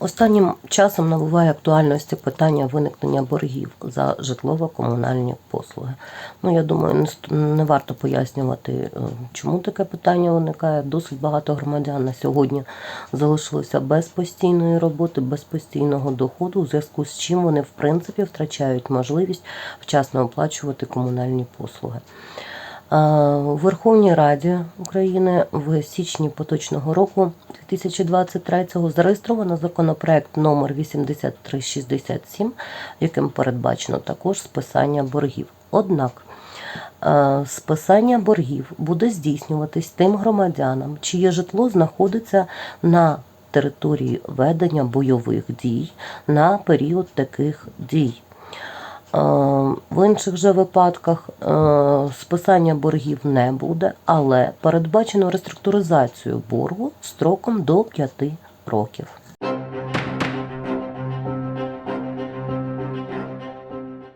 Останнім часом набуває актуальності питання виникнення боргів за житлово-комунальні послуги. Ну, я думаю, не варто пояснювати, е, чому таке питання виникає. Досить багато громадян на сьогодні залишилося без постійної роботи, без постійного доходу, у зв'язку з чим вони, в принципі, втрачають можливість вчасно оплачувати комунальні послуги. Е, У Верховній Раді України в січні поточного року 2023-го зареєстровано законопроект номер 8367, яким передбачено також списання боргів. Однак е, списання боргів буде здійснюватись тим громадянам, чиє житло знаходиться на території ведення бойових дій на період таких дій. В інших же випадках е, списання боргів не буде, але передбачено реструктуризацію боргу строком до 5 років.